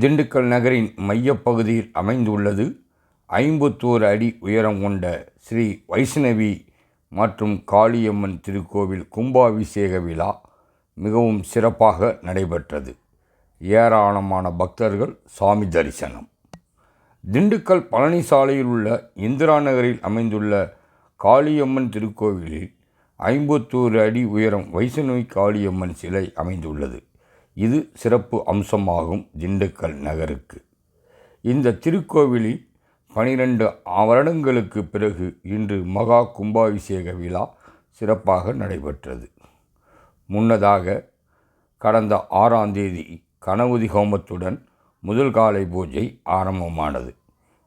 திண்டுக்கல் நகரின் மையப்பகுதியில் அமைந்துள்ளது. ஐம்பத்தோரு அடி உயரம் கொண்ட ஸ்ரீ வைஷ்ணவி மற்றும் காளியம்மன் திருக்கோவில் கும்பாபிஷேக விழா மிகவும் சிறப்பாக நடைபெற்றது. ஏராளமான பக்தர்கள் சாமி தரிசனம். திண்டுக்கல் பழனி சாலையில் உள்ள இந்திரா நகரில் அமைந்துள்ள காளியம்மன் திருக்கோவிலில் ஐம்பத்தோரு அடி உயரம் வைஷ்ணவி காளியம்மன் சிலை அமைந்துள்ளது. இது சிறப்பு அம்சமாகும் திண்டுக்கல் நகருக்கு. இந்த திருக்கோவிலில் பனிரெண்டு வருடங்களுக்கு பிறகு இன்று மகா கும்பாபிஷேக விழா சிறப்பாக நடைபெற்றது. முன்னதாக கடந்த ஆறாம் தேதி கணபதி ஹோமத்துடன் முதல் காலை பூஜை ஆரம்பமானது.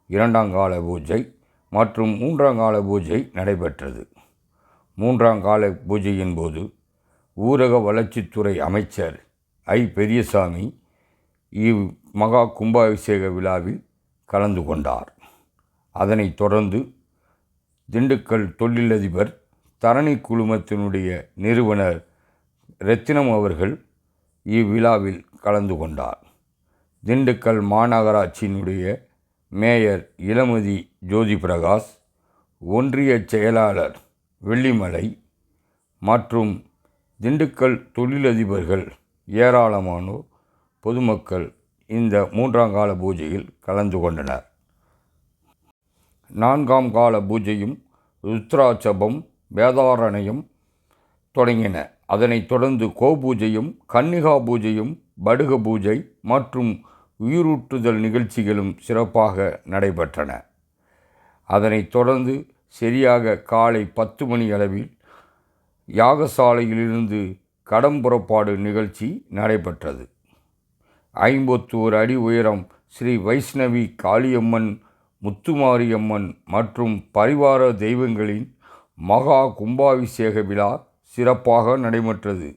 இரண்டாம் கால பூஜை மற்றும் மூன்றாம் கால பூஜை நடைபெற்றது. மூன்றாம் கால பூஜையின் போது ஊரக வளர்ச்சித்துறை அமைச்சர் ஐ பெரியசாமி இவ் மகா கும்பாபிஷேக விழாவில் கலந்து கொண்டார். அதனைத் தொடர்ந்து திண்டுக்கல் தொழிலதிபர் தரணி குழுமத்தினுடைய நிறுவனர் ரத்தினம் அவர்கள் இவ்விழாவில் கலந்து கொண்டார். திண்டுக்கல் மாநகராட்சியினுடைய மேயர் இளமதி ஜோதி பிரகாஷ் ஒன்றிய செயலாளர் வெள்ளிமலை மற்றும் திண்டுக்கல் தொழிலதிபர்கள் ஏராளமானோர் பொதுமக்கள் இந்த மூன்றாம் கால பூஜையில் கலந்து கொண்டனர். நான்காம் கால பூஜையும் ருத்ராட்சபம் வேதாரணையும் தொடங்கின. அதனைத் தொடர்ந்து கோபூஜையும் கன்னிகா பூஜையும் படுக பூஜை மற்றும் உயிரூட்டுதல் நிகழ்ச்சிகளும் சிறப்பாக நடைபெற்றன. அதனைத் தொடர்ந்து சரியாக காலை பத்து மணி அளவில் யாகசாலையிலிருந்து கடம் புறப்பாடு நிகழ்ச்சி நடைபெற்றது. ஐம்பத்தோரு அடி உயரம் ஸ்ரீ வைஷ்ணவி காளியம்மன் முத்துமாரியம்மன் மற்றும் பரிவார தெய்வங்களின் மகா கும்பாபிஷேக விழா சிறப்பாக நடைபெற்றது.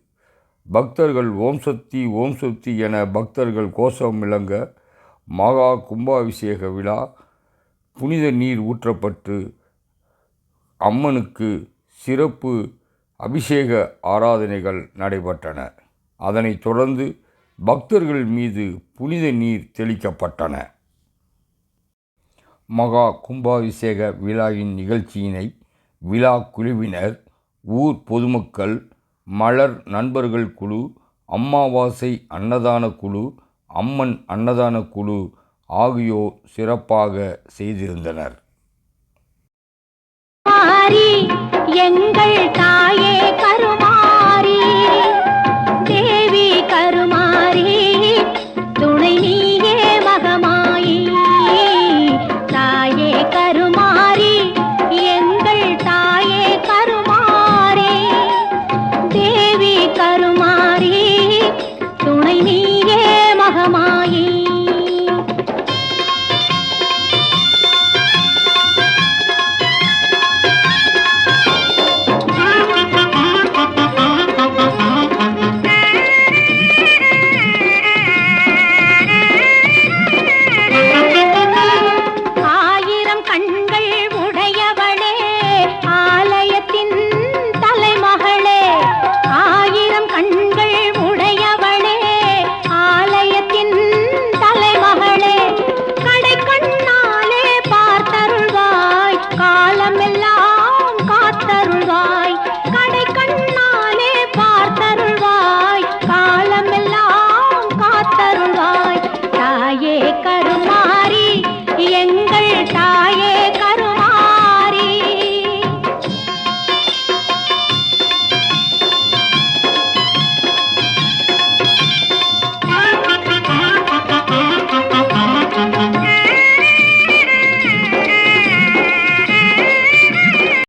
பக்தர்கள் ஓம் சக்தி ஓம் சக்தி என பக்தர்கள் கோஷம் விளங்க மகா கும்பாபிஷேக விழா புனித நீர் ஊற்றப்பட்டு அம்மனுக்கு சிறப்பு அபிஷேக ஆராதனைகள் நடைபெற்றன. அதனைத் தொடர்ந்து பக்தர்கள் மீது புனித நீர் தெளிக்கப்பட்டன. மகா கும்பாபிஷேக விழாவின் நிகழ்ச்சியினை விழா குழுவினர் ஊர் பொதுமக்கள் மலர் நண்பர்கள் குழு அம்மாவாசை அன்னதான குழு அம்மன் அன்னதான குழு ஆகியோர் சிறப்பாக செய்திருந்தனர்.